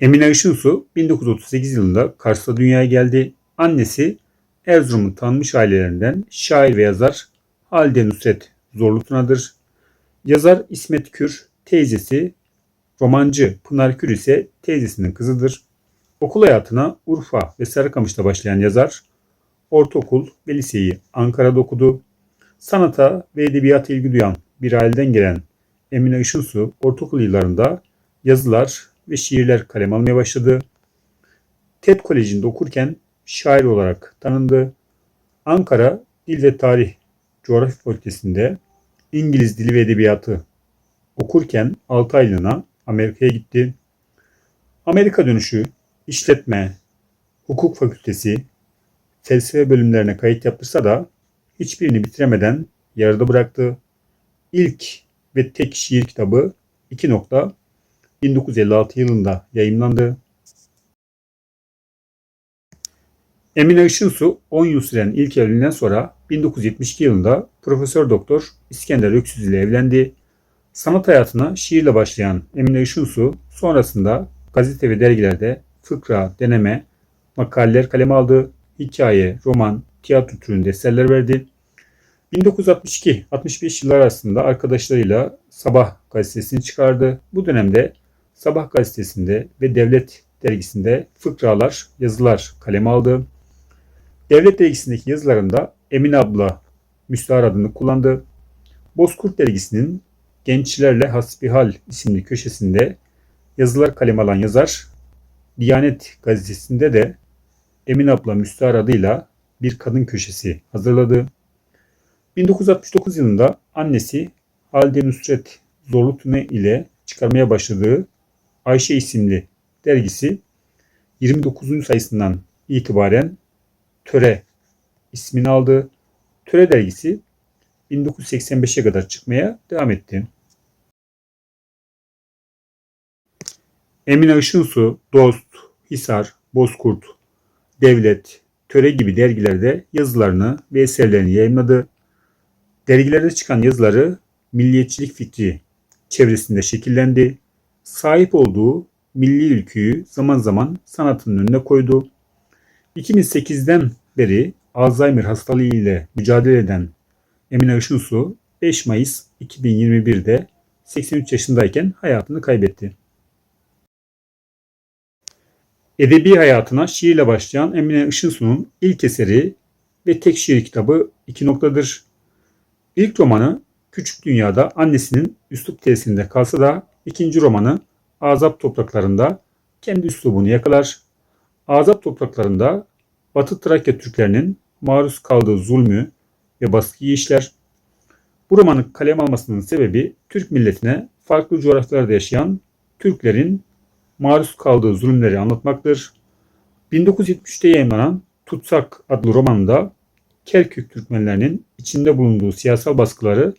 Emine Işınsu 1938 yılında Kars'ta dünyaya geldi. Annesi Erzurum'un tanınmış ailelerinden şair ve yazar Halide Nusret Zorlu. Yazar İsmet Kür, teyzesi romancı Pınar Kür ise teyzesinin kızıdır. Okul hayatına Urfa ve Sarıkamış'ta başlayan yazar, ortaokul ve liseyi Ankara'da okudu. Sanata ve edebiyata ilgi duyan bir aileden gelen Emine Işınsu ortaokul yıllarında yazılar ve şiirler kaleme almaya başladı. TED Koleji'nde okurken şair olarak tanındı. Ankara Dil ve Tarih Coğrafya Fakültesi'nde İngiliz Dili ve Edebiyatı okurken 6 aylığına Amerika'ya gitti. Amerika dönüşü işletme, hukuk fakültesi, felsefe bölümlerine kayıt yaptırsa da hiçbirini bitiremeden yarıda bıraktı. İlk ve tek şiir kitabı 2 nokta 1956 yılında yayımlandı. Emine Işınsu 10 yıl süren ilk evliliğinden sonra 1972 yılında Profesör Doktor İskender Öksüz ile evlendi. Sanat hayatına şiirle başlayan Emine Işınsu sonrasında gazete ve dergilerde fıkra, deneme, makaleler kaleme aldı. Hikaye, roman, tiyatro türünde eserler verdi. 1962-65 yıllar arasında arkadaşlarıyla Sabah gazetesini çıkardı. Bu dönemde Sabah gazetesinde ve Devlet dergisinde fıkralar, yazılar kaleme aldı. Devlet dergisindeki yazılarında Emine abla Müstahar adını kullandı. Bozkurt dergisinin Gençlerle Hasbihal isimli köşesinde yazılar kaleme alan yazar, Diyanet gazetesinde de Emine abla Müstahar adıyla bir kadın köşesi hazırladı. 1969 yılında annesi Halide Nusret Zorlu Tüne ile çıkarmaya başladığı Ayşe isimli dergisi 29. sayısından itibaren Töre ismini aldı. Töre dergisi 1985'e kadar çıkmaya devam etti. Emine Işınsu, Dost, Hisar, Bozkurt, Devlet, Töre gibi dergilerde yazılarını ve eserlerini yayınladı. Dergilerde çıkan yazıları milliyetçilik fikri çevresinde şekillendi. Sahip olduğu milli ülküyü zaman zaman sanatının önüne koydu. 2008'den beri Alzheimer hastalığı ile mücadele eden Emine Işınsu 5 Mayıs 2021'de 83 yaşındayken hayatını kaybetti. Edebi hayatına şiirle başlayan Emine Işınsu'nun ilk eseri ve tek şiir kitabı iki noktadır. İlk romanı Küçük Dünya'da annesinin üslup tesirinde kalsa da ikinci romanı Azap Topraklarında kendi üslubunu yakalar. Azap Topraklarında Batı Trakya Türklerinin maruz kaldığı zulmü ve baskıyı işler. Bu romanı kalem almasının sebebi Türk milletine farklı coğrafyalarda yaşayan Türklerin maruz kaldığı zulümleri anlatmaktır. 1973'te yayınlanan Tutsak adlı romanında Kerkük Türkmenlerinin içinde bulunduğu siyasal baskıları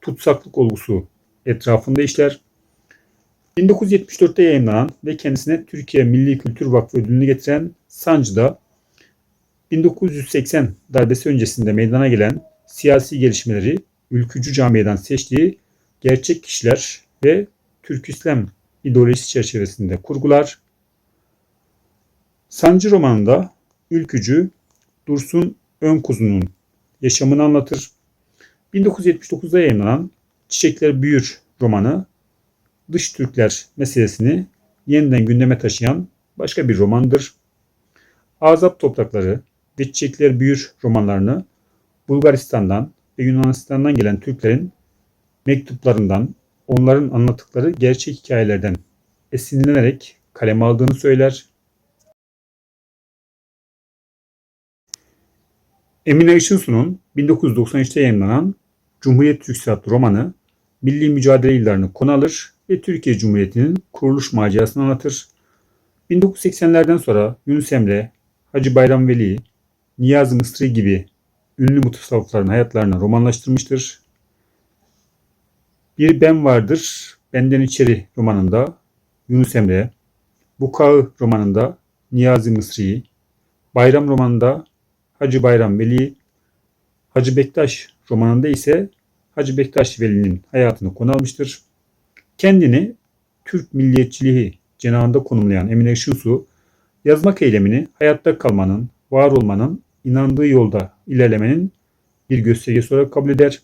tutsaklık olgusu etrafında işler. 1974'te yayınlanan ve kendisine Türkiye Milli Kültür Vakfı ödülünü getiren Sancı'da 1980 darbesi öncesinde meydana gelen siyasi gelişmeleri ülkücü camiden seçtiği gerçek kişiler ve Türk İslam ideolojisi çerçevesinde kurgular. Sancı romanında ülkücü Dursun Önkuzu'nun yaşamını anlatır. 1979'da yayınlanan Çiçekler Büyür romanı dış Türkler meselesini yeniden gündeme taşıyan başka bir romandır. Azap Toprakları ve Çiçekler Büyür romanlarını Bulgaristan'dan ve Yunanistan'dan gelen Türklerin mektuplarından, onların anlattıkları gerçek hikayelerden esinlenerek kaleme aldığını söyler. Emine Işınsu'nun 1993'te yayınlanan Cumhuriyet Türkçesi romanı milli mücadele yıllarını konu alır ve Türkiye Cumhuriyeti'nin kuruluş macerasını anlatır. 1980'lerden sonra Yunus Emre, Hacı Bayram Veli, Niyazi Mısri gibi ünlü mutasavvıfların hayatlarını romanlaştırmıştır. Bir Ben Vardır, Benden İçeri romanında Yunus Emre, Bukağı romanında Niyazi Mısri, Bayram romanında Hacı Bayram Veli, Hacı Bektaş romanında ise Hacı Bektaş Veli'nin hayatını konu almıştır. Kendini Türk milliyetçiliği cenahında konumlayan Emine Işınsu, yazmak eylemini hayatta kalmanın, var olmanın, inandığı yolda ilerlemenin bir göstergesi olarak kabul eder.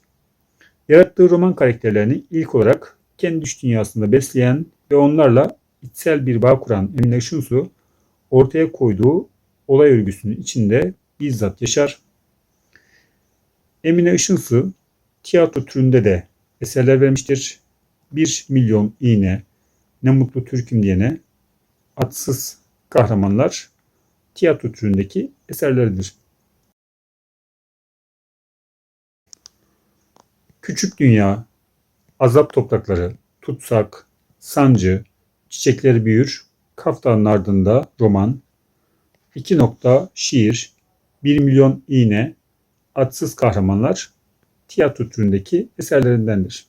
Yarattığı roman karakterlerini ilk olarak kendi düş dünyasında besleyen ve onlarla içsel bir bağ kuran Emine Işınsu, ortaya koyduğu olay örgüsünün içinde bizzat yaşar. Emine Işınsı tiyatro türünde de eserler vermiştir. 1 milyon iğne, ne mutlu Türk'üm diyene, atsız kahramanlar tiyatro türündeki eserleridir. Küçük Dünya, Azap Toprakları, Tutsak, Sancı, Çiçekler Büyür, Kaftanın Ardında roman, 2 nokta şiir, 1 milyon iğne, atsız kahramanlar tiyatro türündeki eserlerindendir.